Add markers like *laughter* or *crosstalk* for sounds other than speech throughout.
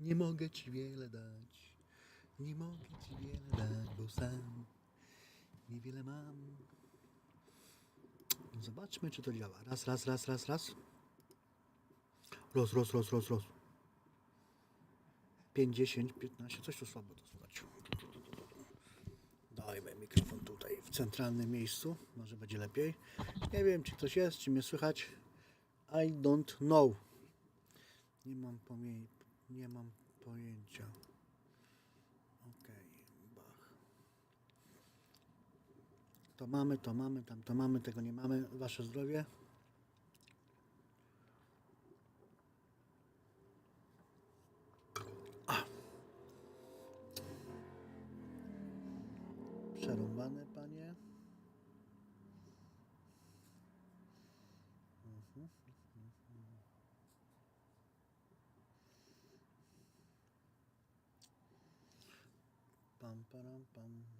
Nie mogę ci wiele dać. Nie mogę ci wiele dać, bo sam niewiele mam. Zobaczmy, czy to działa. Raz, raz, raz, raz, raz. Roz, roz, roz, roz, roz. 5, 10, 15, coś tu słabo to słychać. Dajmy mikrofon tutaj w centralnym miejscu, może będzie lepiej. Nie wiem, czy ktoś jest, czy mnie słychać. I don't know. Nie mam, pomie- nie mam pojęcia. Okej, bach. To mamy, to mamy, tam to mamy, tego nie mamy. Wasze zdrowie. Przerąbane, panie. Pam, param, pam.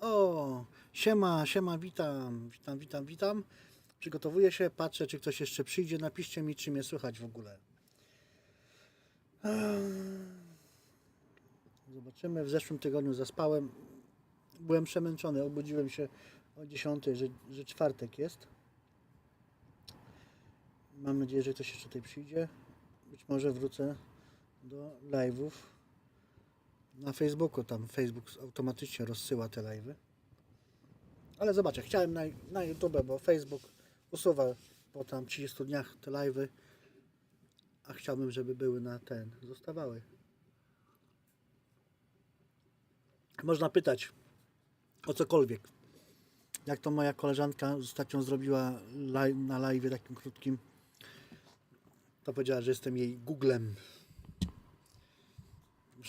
O, siema, siema, witam, witam, witam, witam. Przygotowuję się, patrzę, czy ktoś jeszcze przyjdzie. Napiszcie mi, czy mnie słychać w ogóle. Ehm, Zobaczymy. W zeszłym tygodniu zaspałem. Byłem przemęczony. Obudziłem się o 10, że, że czwartek jest. Mam nadzieję, że ktoś jeszcze tutaj przyjdzie. Być może wrócę do live'ów na Facebooku. Tam Facebook automatycznie rozsyła te live'y. Ale zobaczę, chciałem na, na YouTube, bo Facebook usuwa po tam 30 dniach te live'y, a chciałbym, żeby były na ten, zostawały. Można pytać o cokolwiek. Jak to moja koleżanka ostatnio zrobiła live, na live takim krótkim, to powiedziała, że jestem jej Googlem.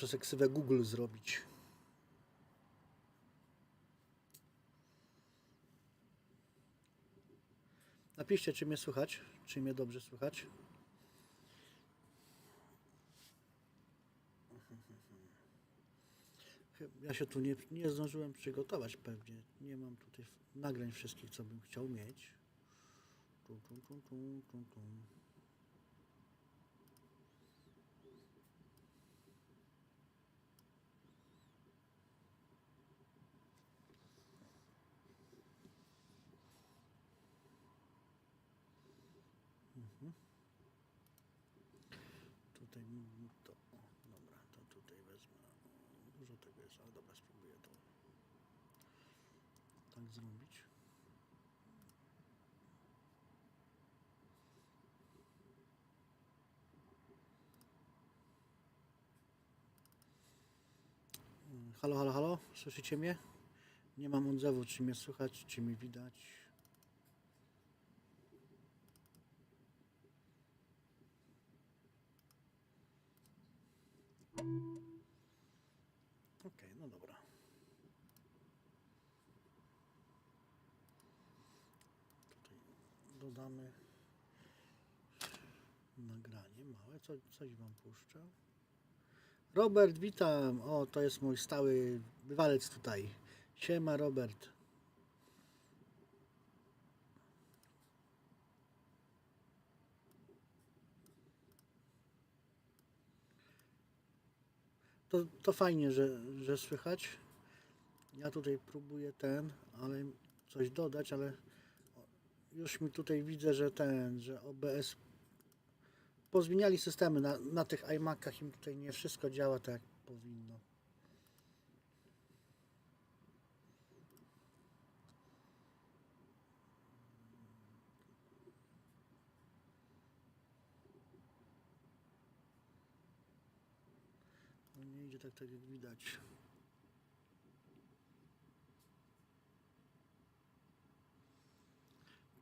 Muszę ksywę Google zrobić. Napiszcie, czy mnie słychać, czy mnie dobrze słychać. Ja się tu nie, nie zdążyłem przygotować pewnie. Nie mam tutaj nagrań wszystkich, co bym chciał mieć. Tu, tu, tu, tu, tu, tu. Tutaj mm, to, dobra, to tutaj wezmę. Dużo tego jest, ale dobra, spróbuję to. tak zrobić. Halo, halo, halo, słyszycie mnie? Nie mam odzewu, czy mnie słychać, czy mnie widać. Okej, no dobra. Tutaj dodamy nagranie małe. Co, coś wam puszczę. Robert, witam. O, to jest mój stały bywalec tutaj. Siema, Robert. To, to fajnie, że, że słychać. Ja tutaj próbuję ten, ale coś dodać, ale już mi tutaj widzę, że ten, że OBS pozmieniali systemy na, na tych iMacach im tutaj nie wszystko działa tak jak powinno. No nie idzie tak, jak widać.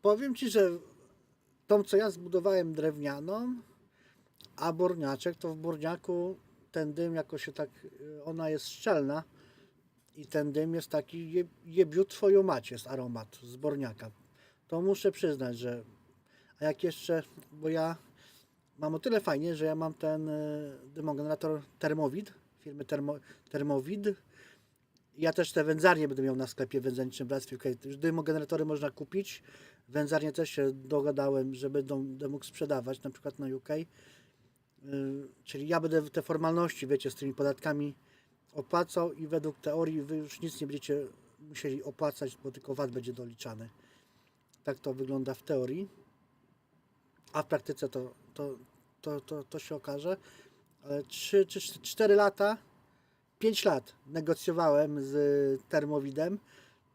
Powiem Ci, że tą co ja zbudowałem drewnianą, a borniaczek to w borniaku ten dym jako się tak, y, ona jest szczelna i ten dym jest taki je, jebiut twoją mać jest aromat z borniaka. To muszę przyznać, że a jak jeszcze, bo ja mam o tyle fajnie, że ja mam ten y, dymogenerator Thermowid, firmy Termo, Thermowid. Ja też te wędzarnie będę miał na sklepie wędzarniczym Bractwie UK. Już dymogeneratory można kupić. Wędzarnie też się dogadałem, że będą mógł sprzedawać, na przykład na UK. Y, Czyli ja będę te formalności, wiecie, z tymi podatkami opłacał i według teorii wy już nic nie będziecie musieli opłacać, bo tylko VAT będzie doliczany. Tak to wygląda w teorii. A w praktyce to, to, to, to, to się okaże. Ale 3 czy 4 lata, 5 lat negocjowałem z Termowidem.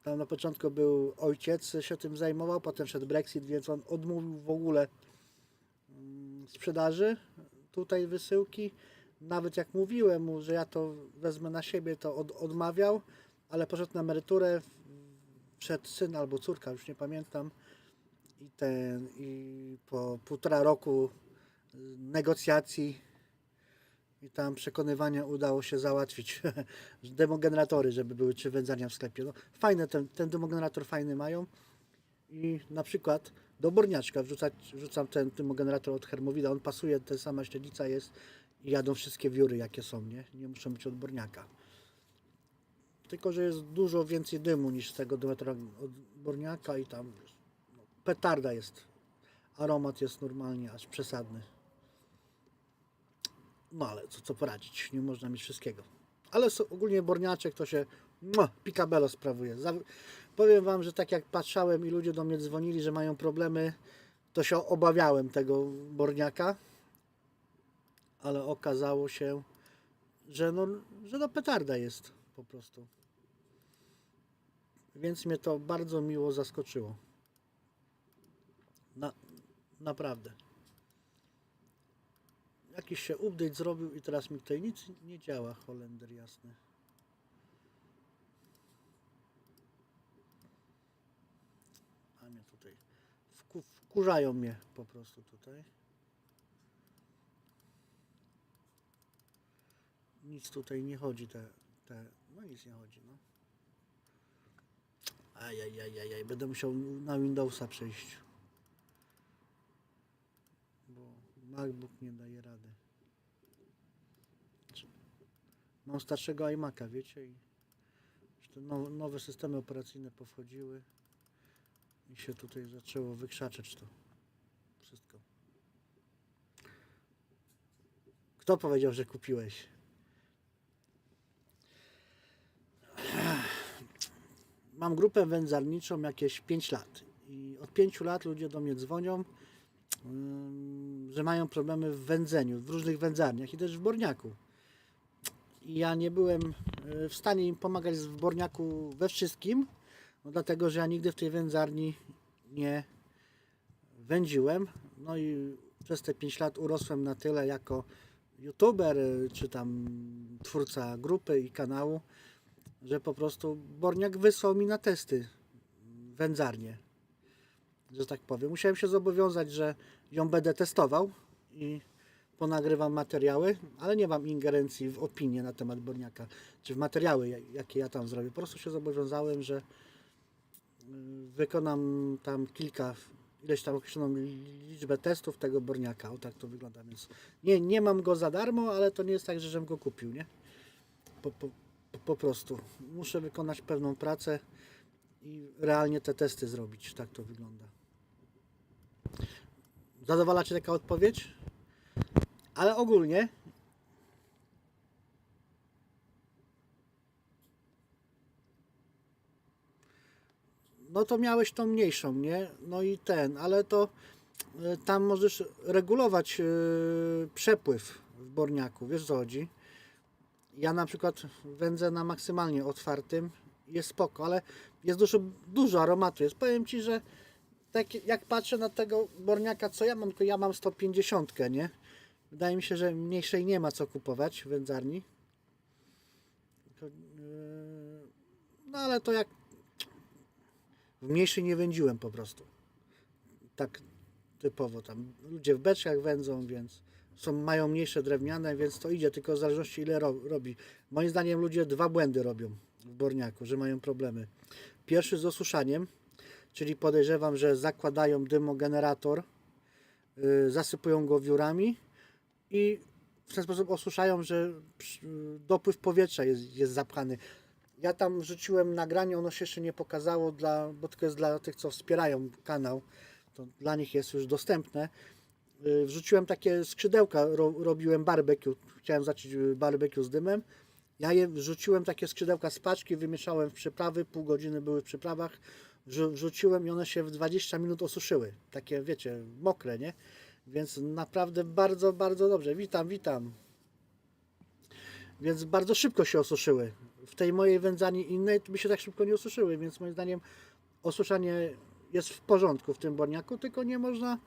Tam na początku był ojciec, się tym zajmował, potem szedł Brexit, więc on odmówił w ogóle mm, sprzedaży tutaj wysyłki. Nawet jak mówiłem mu, że ja to wezmę na siebie, to od, odmawiał, ale poszedł na emeryturę, przed syn albo córka, już nie pamiętam. I, ten, I po półtora roku negocjacji i tam przekonywania udało się załatwić *laughs* demogeneratory, żeby były trzy wędzarnia w sklepie. No, fajne, ten, ten demogenerator fajny mają. I na przykład do borniaczka wrzucać, wrzucam ten demogenerator od Hermowida, on pasuje, ta sama śledzica jest i jadą wszystkie wióry jakie są, nie? Nie muszą być od borniaka. Tylko, że jest dużo więcej dymu niż z tego demogeneratora od borniaka i tam no, petarda jest. Aromat jest normalnie aż przesadny. No ale co, co poradzić, nie można mieć wszystkiego. Ale ogólnie borniaczek to się mua, picabello sprawuje. Za, powiem Wam, że tak jak patrzałem i ludzie do mnie dzwonili, że mają problemy, to się obawiałem tego borniaka. Ale okazało się, że no, że no petarda jest po prostu. Więc mnie to bardzo miło zaskoczyło. Na, naprawdę. Jakiś się update zrobił i teraz mi tutaj nic nie działa, Holender jasny. A mnie tutaj wku, wkurzają mnie po prostu tutaj. Nic tutaj nie chodzi te, te no nic nie chodzi, no. Ajajajajaj, będę musiał na Windowsa przejść. Bo MacBook nie daje rady. Czy- Mam starszego iMac'a, wiecie, i te now- nowe systemy operacyjne powchodziły i się tutaj zaczęło wykrzaczać to wszystko. Kto powiedział, że kupiłeś? Mam grupę wędzarniczą jakieś 5 lat i od 5 lat ludzie do mnie dzwonią, że mają problemy w wędzeniu, w różnych wędzarniach i też w Borniaku. I ja nie byłem y, w stanie im pomagać w Borniaku we wszystkim, No dlatego, że ja nigdy w tej wędzarni nie wędziłem. No i przez te 5 lat urosłem na tyle jako youtuber, y, czy tam twórca grupy i kanału, że po prostu Borniak wysłał mi na testy wędzarnię, że tak powiem. Musiałem się zobowiązać, że ją będę testował i ponagrywam materiały, ale nie mam ingerencji w opinię na temat Borniaka, czy w materiały, ja- jakie ja tam zrobię. Po prostu się zobowiązałem, że y, wykonam tam kilka, ileś tam określoną liczbę testów tego Borniaka. O tak to wygląda, więc nie, nie mam go za darmo, ale to nie jest tak, że żem go kupił, nie? Po, po- po prostu. Muszę wykonać pewną pracę i realnie te testy zrobić. Tak to wygląda. Zadowala Cię taka odpowiedź? Ale ogólnie no to miałeś tą mniejszą, nie? No i ten, ale to e, tam możesz regulować e, przepływ w Borniaku, wiesz co chodzi? Ja na przykład wędzę na maksymalnie otwartym, jest spoko, ale jest dużo, dużo aromatu. Jest. Powiem Ci, że tak jak patrzę na tego Borniaka, co ja mam, to ja mam 150, nie? Wydaje mi się, że mniejszej nie ma co kupować w wędzarni. Yy, No ale to jak w mniejszej nie wędziłem po prostu. Tak typowo tam. Ludzie w beczkach wędzą, więc są, mają mniejsze drewniane, więc to idzie tylko w zależności ile ro, robi. Moim zdaniem ludzie dwa błędy robią w Borniaku, że mają problemy. Pierwszy z osuszaniem, czyli podejrzewam, że zakładają dymogenerator, yy, zasypują go wiórami i w ten sposób osuszają, że dopływ powietrza jest, jest zapchany. Ja tam wrzuciłem nagranie, ono się jeszcze nie pokazało, dla, bo tylko jest dla tych, co wspierają kanał. To dla nich jest już dostępne. Y, Wrzuciłem takie skrzydełka, ro, robiłem barbecue. Chciałem zacząć y, barbecue z dymem. Ja je wrzuciłem takie skrzydełka z paczki, wymieszałem w przyprawy, pół godziny były w przyprawach. Wrzuciłem i one się w 20 minut osuszyły. Takie, wiecie, mokre, nie? Więc naprawdę bardzo, bardzo dobrze. Witam, witam. Więc bardzo szybko się osuszyły. W tej mojej wędzarni innej by się tak szybko nie osuszyły, więc moim zdaniem osuszanie jest w porządku w tym borniaku, tylko nie można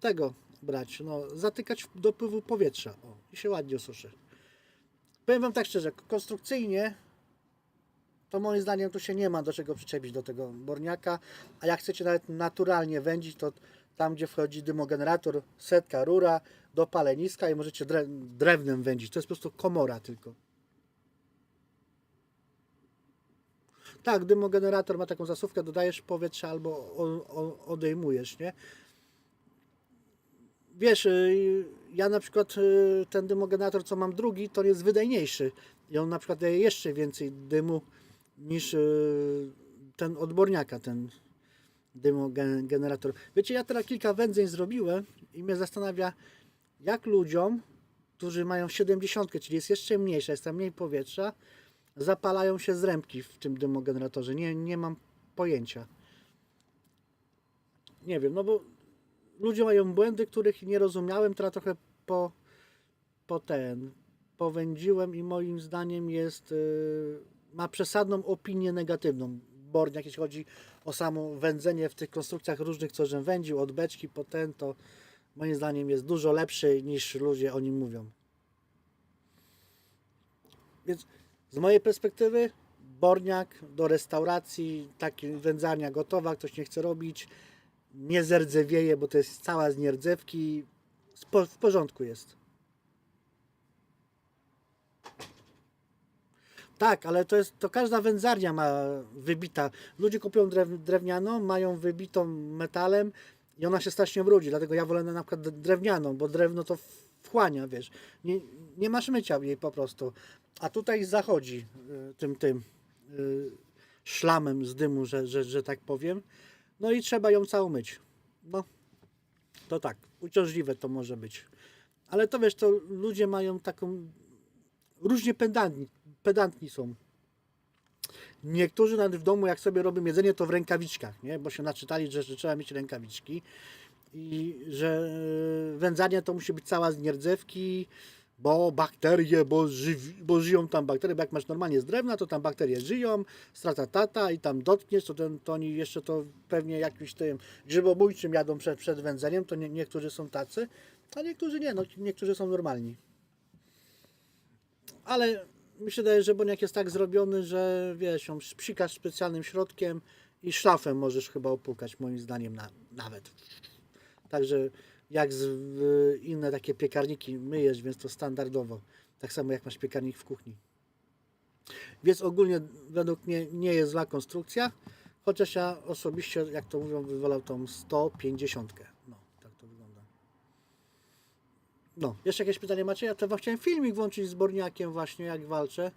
tego brać, no, zatykać dopływu powietrza o, i się ładnie osuszy. Powiem Wam tak szczerze, konstrukcyjnie to moim zdaniem tu się nie ma do czego przyczepić do tego borniaka, a jak chcecie nawet naturalnie wędzić, to tam gdzie wchodzi dymogenerator, setka, rura do paleniska i możecie dre drewnem wędzić. To jest po prostu komora tylko. Tak, dymogenerator ma taką zasówkę, dodajesz powietrze albo odejmujesz, nie? Wiesz, y, ja na przykład y, ten dymogenerator, co mam drugi, to jest wydajniejszy i on na przykład daje jeszcze więcej dymu niż y, ten odborniaka, ten dymogenerator. Wiecie, ja teraz kilka wędzeń zrobiłem i mnie zastanawia, jak ludziom, którzy mają 70, czyli jest jeszcze mniejsza, jest tam mniej powietrza, zapalają się zrębki w tym dymogeneratorze. Nie, nie mam pojęcia. Nie wiem, no bo ludzie mają błędy, których nie rozumiałem, teraz trochę po, po ten, powędziłem i moim zdaniem jest, yy, ma przesadną opinię negatywną. Borniak, jeśli chodzi o samo wędzenie w tych konstrukcjach różnych, co żem wędził, od beczki po ten, to moim zdaniem jest dużo lepszy niż ludzie o nim mówią. Więc z mojej perspektywy Borniak do restauracji, taki wędzarnia gotowa, ktoś nie chce robić, nie zerdzewieje, bo to jest cała z nierdzewki, w porządku jest. Tak, ale to jest, to każda wędzarnia ma wybita. Ludzie kupują drew, drewnianą, mają wybitą metalem i ona się strasznie brudzi. Dlatego ja wolę na przykład drewnianą, bo drewno to wchłania, wiesz. Nie, nie masz mycia jej po prostu. A tutaj zachodzi y, tym, tym y, szlamem z dymu, że, że, że tak powiem. No i trzeba ją całą myć. No, to tak, uciążliwe to może być. Ale to wiesz, to ludzie mają taką, różnie pedantni, pedantni są. Niektórzy nawet w domu, jak sobie robią jedzenie, to w rękawiczkach, nie? Bo się naczytali, że, że trzeba mieć rękawiczki i że e, wędzarnia to musi być cała z nierdzewki, bo bakterie, bo, bo żyją tam bakterie, bo jak masz normalnie z drewna, to tam bakterie żyją, strata tata i tam dotkniesz, to, ten, to oni jeszcze to pewnie jakimś tym grzybobójczym jadą przed, przed wędzeniem, to nie, niektórzy są tacy, a niektórzy nie, no niektórzy są normalni. Ale mi się wydaje, że boniak jest tak zrobiony, że wiesz, ją psikasz specjalnym środkiem i szlafem możesz chyba opłukać, moim zdaniem na, nawet. Także jak z, inne takie piekarniki myjesz, więc to standardowo. Tak samo jak masz piekarnik w kuchni. Więc ogólnie według mnie nie jest zła konstrukcja, chociaż ja osobiście, jak to mówią, wywalał tą 150. No, tak to wygląda. No, jeszcze jakieś pytanie macie? Ja to chciałem filmik włączyć z Borniakiem właśnie, jak walczę,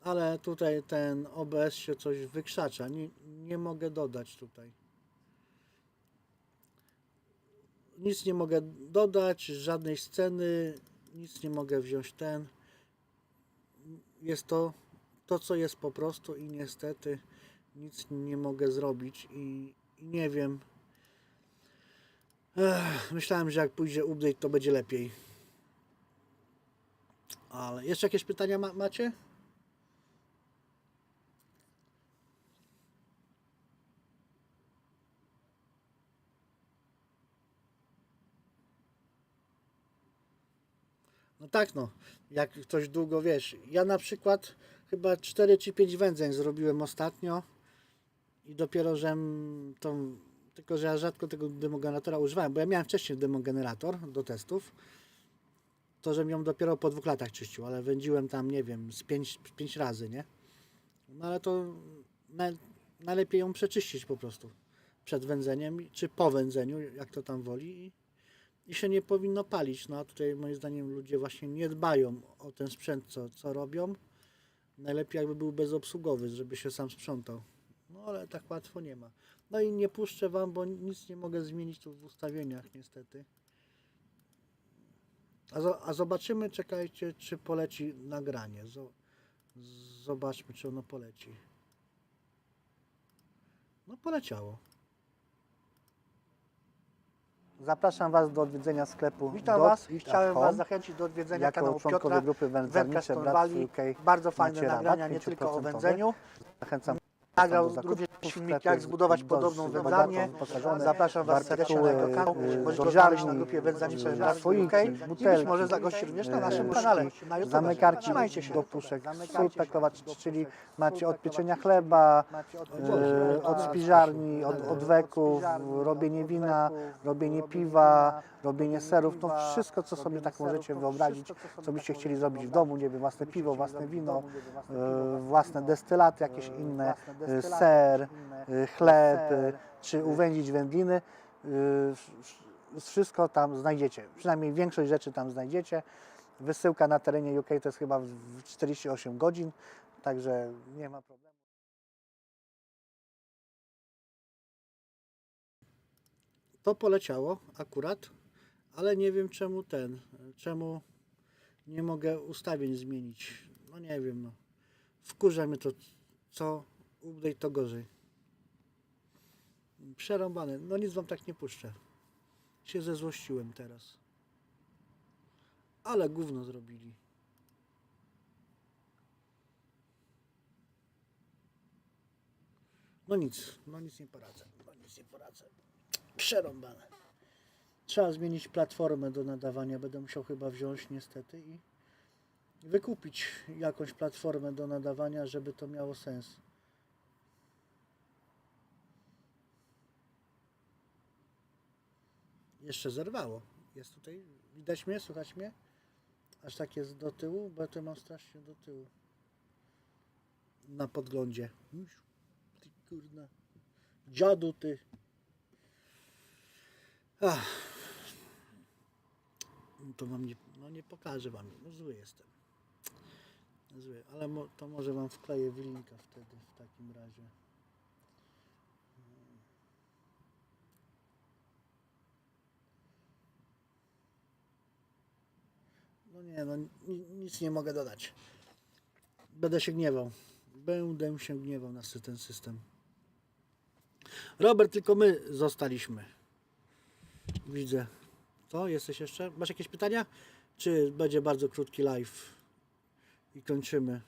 ale tutaj ten OBS się coś wykrzacza. Nie, nie mogę dodać tutaj. Nic nie mogę dodać, żadnej sceny, nic nie mogę wziąć ten. Jest to to, co jest po prostu i niestety nic nie mogę zrobić i, i nie wiem. Ech, myślałem, że jak pójdzie update, to będzie lepiej. Ale jeszcze jakieś pytania ma, macie? No tak, no. Jak ktoś długo wiesz. Ja na przykład chyba 4 czy 5 wędzeń zrobiłem ostatnio i dopiero, że tą. Tylko, że ja rzadko tego demogeneratora używałem, bo ja miałem wcześniej demogenerator do testów. To, że ją dopiero po dwóch latach czyścił, ale wędziłem tam, nie wiem, z 5, 5 razy, nie? No ale to na, najlepiej ją przeczyścić po prostu przed wędzeniem, czy po wędzeniu, jak to tam woli. I, i się nie powinno palić. No a tutaj moim zdaniem ludzie właśnie nie dbają o ten sprzęt, co, co robią. Najlepiej jakby był bezobsługowy, żeby się sam sprzątał. No ale tak łatwo nie ma. No i nie puszczę Wam, bo nic nie mogę zmienić tu w ustawieniach niestety. A, zo- a zobaczymy, czekajcie, czy poleci nagranie. Zo- zobaczmy, czy ono poleci. No poleciało. Zapraszam Was do odwiedzenia sklepu. Witam Dot Was i chciałem Was zachęcić do odwiedzenia Jako kanału członkowie Piotra grupy. UK. Bardzo fajne nagrania, nie tylko o 5% wędzeniu. Zachęcam Nagrał zakupów również filmik, jak zbudować do- podobną wyposażone Zapraszam Was serdecznie na jego kanał. y, Możecie do go znaleźć na grupie y, Bratstwo słoiki, UK. I być może zagości również na y, naszym kanale. Na YouTube. zamykarki Trzymajcie się. do puszek, sól pekowa, czyli macie od pieczenia chleba, od spiżarni, od odweków, robienie wina, robienie piwa, robienie serów, no wszystko co sobie tak możecie wyobrazić, co byście chcieli zrobić w domu, nie wiem, własne piwo, własne wino, własne destylaty, jakieś inne, ser, y, chleb, y, czy uwędzić wędliny, y, wszystko tam znajdziecie, przynajmniej większość rzeczy tam znajdziecie. Wysyłka na terenie UK to jest chyba w- w 48 godzin, także nie ma problemu. To poleciało akurat, ale nie wiem czemu ten, czemu nie mogę ustawień zmienić. No nie wiem, no. Wkurza mnie to, co update to gorzej. Przerąbane. No nic wam tak nie puszczę. Się zezłościłem teraz. Ale gówno zrobili. No nic, no nic nie poradzę. No nic nie poradzę. Przerąbane. Trzeba zmienić platformę do nadawania. Będę musiał chyba wziąć niestety i wykupić jakąś platformę do nadawania, żeby to miało sens. Jeszcze zerwało. Jest tutaj, widać mnie, słychać mnie? Aż tak jest do tyłu, bo to mam strasznie do tyłu. Na podglądzie. Ty kurna. Dziadu ty. Ach. To wam nie, no nie pokażę wam. No zły jestem. Zły, ale mo, to może wam wkleję w linka wtedy w takim razie. Nie, no ni- nic nie mogę dodać. Będę się gniewał. Będę się gniewał na ten system. Robert, tylko my zostaliśmy. Widzę. To jesteś jeszcze? Masz jakieś pytania? Czy będzie bardzo krótki live i kończymy?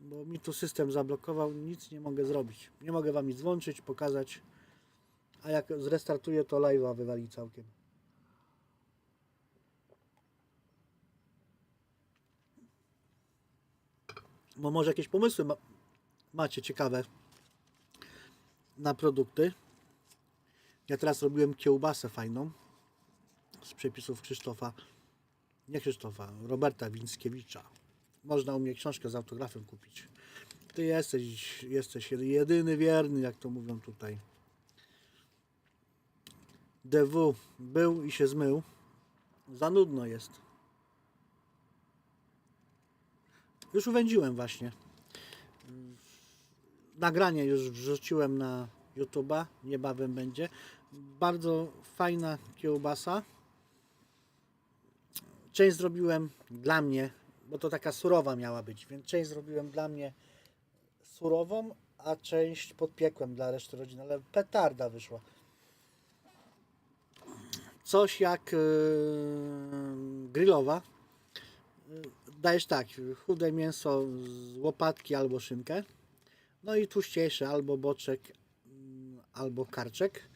Bo mi tu system zablokował, nic nie mogę zrobić. Nie mogę wam nic włączyć, pokazać. A jak zrestartuję, to live'a wywali całkiem. Bo może jakieś pomysły ma, macie ciekawe na produkty. Ja teraz robiłem kiełbasę fajną z przepisów Krzysztofa, nie Krzysztofa, Roberta Winckiewicza. Można u mnie książkę z autografem kupić. Ty jesteś, jesteś jedyny wierny, jak to mówią tutaj. DW był i się zmył. Za nudno jest. Już uwędziłem właśnie. Nagranie już wrzuciłem na YouTube'a, niebawem będzie. Bardzo fajna kiełbasa. Część zrobiłem dla mnie, bo to taka surowa miała być, więc część zrobiłem dla mnie surową, a część podpiekłem dla reszty rodziny, ale petarda wyszła. Coś jak yy, grillowa. Dajesz tak, chude mięso z łopatki albo szynkę, no i tłuściejsze albo boczek, mm, albo karczek.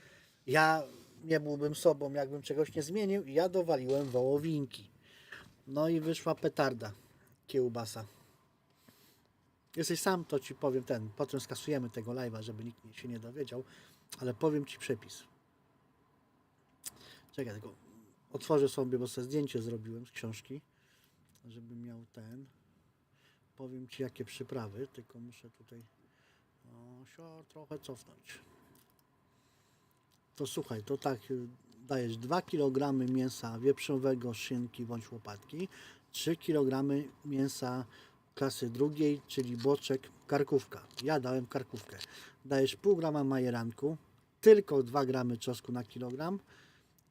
Ja nie byłbym sobą, jakbym czegoś nie zmienił ja dowaliłem wołowinki. No i wyszła petarda, kiełbasa. Jesteś sam, to ci powiem ten. Potem skasujemy tego live'a, żeby nikt się nie dowiedział, ale powiem ci przepis. Czekaj, tylko otworzę sobie, bo sobie zdjęcie zrobiłem z książki, żeby miał ten. Powiem ci jakie przyprawy, tylko muszę tutaj o, się trochę cofnąć. To słuchaj, to tak dajesz 2 kg mięsa wieprzowego, szynki bądź łopatki, 3 kg mięsa klasy drugiej, czyli boczek, karkówka. Ja dałem karkówkę. Dajesz pół grama majeranku, tylko 2 gramy czosnku na kilogram,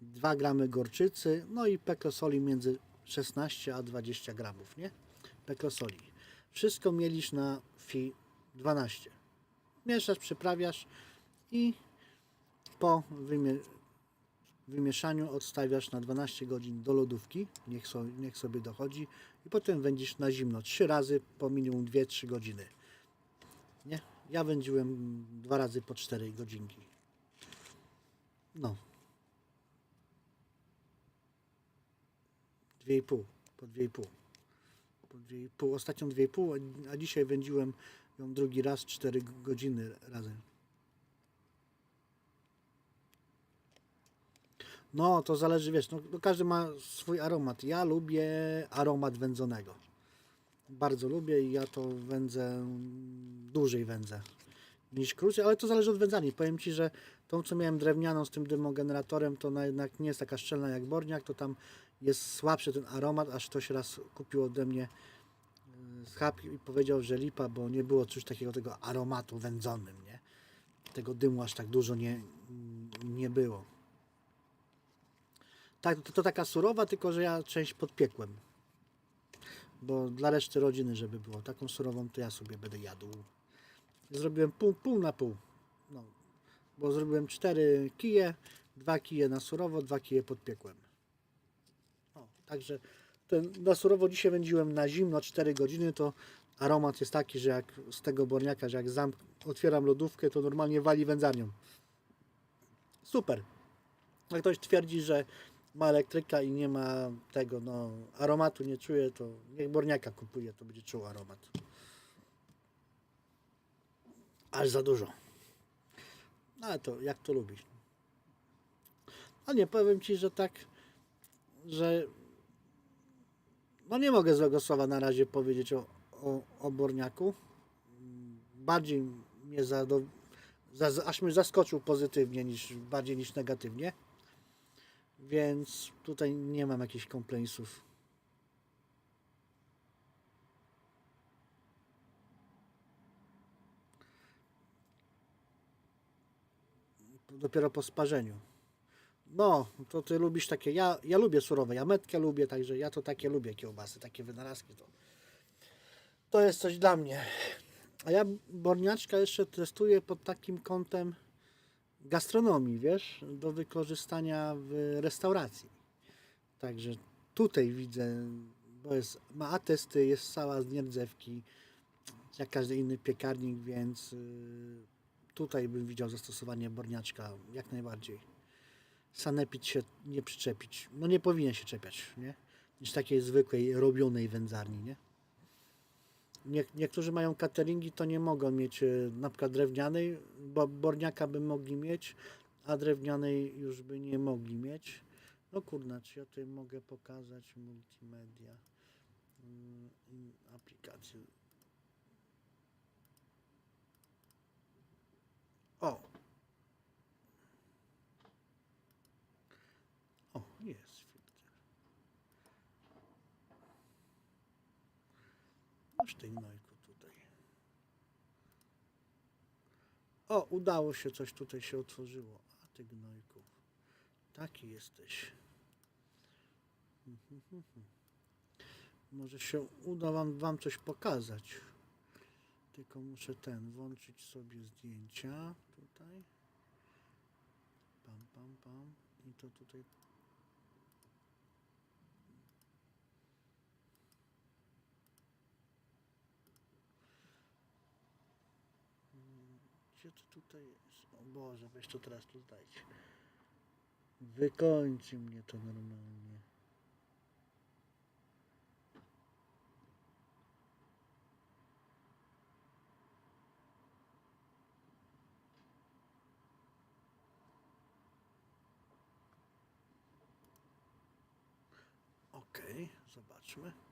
2 gramy gorczycy, no i peklosoli między 16 a 20 gramów, nie? Peklosoli. Wszystko mielisz na fi 12. Mieszasz, przyprawiasz i po wymie- wymieszaniu odstawiasz na 12 godzin do lodówki, niech, so, niech sobie dochodzi i potem wędzisz na zimno trzy razy po minimum 2-3 godziny. Nie? Ja wędziłem dwa razy po 4 godzinki. No. 2,5 po 2,5. Po 2,5. Ostatnią 2,5, a dzisiaj wędziłem ją drugi raz 4 godziny razem. No, to zależy, wiesz, no, no każdy ma swój aromat. Ja lubię aromat wędzonego. Bardzo lubię i ja to wędzę, dłużej wędzę niż krócej, ale to zależy od wędzarni. Powiem Ci, że tą, co miałem drewnianą z tym dymogeneratorem, to jednak nie jest taka szczelna jak Borniak, to tam jest słabszy ten aromat, aż ktoś raz kupił ode mnie yy, schab i powiedział, że lipa, bo nie było czegoś takiego tego aromatu wędzonym, nie? Tego dymu aż tak dużo nie, nie było. Tak, to, to taka surowa, tylko że ja część podpiekłem. Bo dla reszty rodziny, żeby było taką surową, to ja sobie będę jadł. Zrobiłem pół, pół na pół. No, bo zrobiłem cztery kije, dwa kije na surowo, dwa kije podpiekłem. Także ten, na surowo dzisiaj wędziłem na zimno 4 godziny, to aromat jest taki, że jak z tego borniaka, że jak zamk otwieram lodówkę, to normalnie wali wędzarnią. Super. Jak ktoś twierdzi, że ma elektryka i nie ma tego, no, aromatu nie czuje, to niech borniaka kupuje, to będzie czuł aromat. Aż za dużo. No, ale to jak to lubisz. A nie, powiem Ci, że tak, że no nie mogę złego słowa na razie powiedzieć o, o, o Borniaku. Bardziej mnie zado, za, aż mnie zaskoczył pozytywnie niż bardziej niż negatywnie. Więc tutaj nie mam jakichś kompleksów. Dopiero po sparzeniu. No, to ty lubisz takie. Ja, ja lubię surowe, ja metkę lubię, także ja to takie lubię kiełbasy, takie wynalazki. To, to jest coś dla mnie. A ja borniaczka jeszcze testuję pod takim kątem, gastronomii, wiesz, do wykorzystania w restauracji. Także tutaj widzę, bo jest, ma atesty, jest cała z nierdzewki, jak każdy inny piekarnik, więc y, tutaj bym widział zastosowanie borniaczka jak najbardziej. Sanepid się nie przyczepić, no nie powinien się czepiać, nie? Niż takiej zwykłej, robionej wędzarni, nie? Nie, niektórzy mają cateringi, to nie mogą mieć e, na przykład drewnianej, bo borniaka by mogli mieć, a drewnianej już by nie mogli mieć. No kurna, czy ja tutaj mogę pokazać multimedia, mm. O! O, jest filtr. Gnojku tutaj. O, udało się, coś tutaj się otworzyło. A ty gnojku. Taki jesteś. Może się uda wam, wam coś pokazać. Tylko muszę ten, włączyć sobie zdjęcia tutaj. Pam, pam, pam. I to tutaj Gdzie to tutaj jest? O Boże, weź to teraz tu zdajcie. Wykończy mnie to normalnie. Okej, zobaczmy.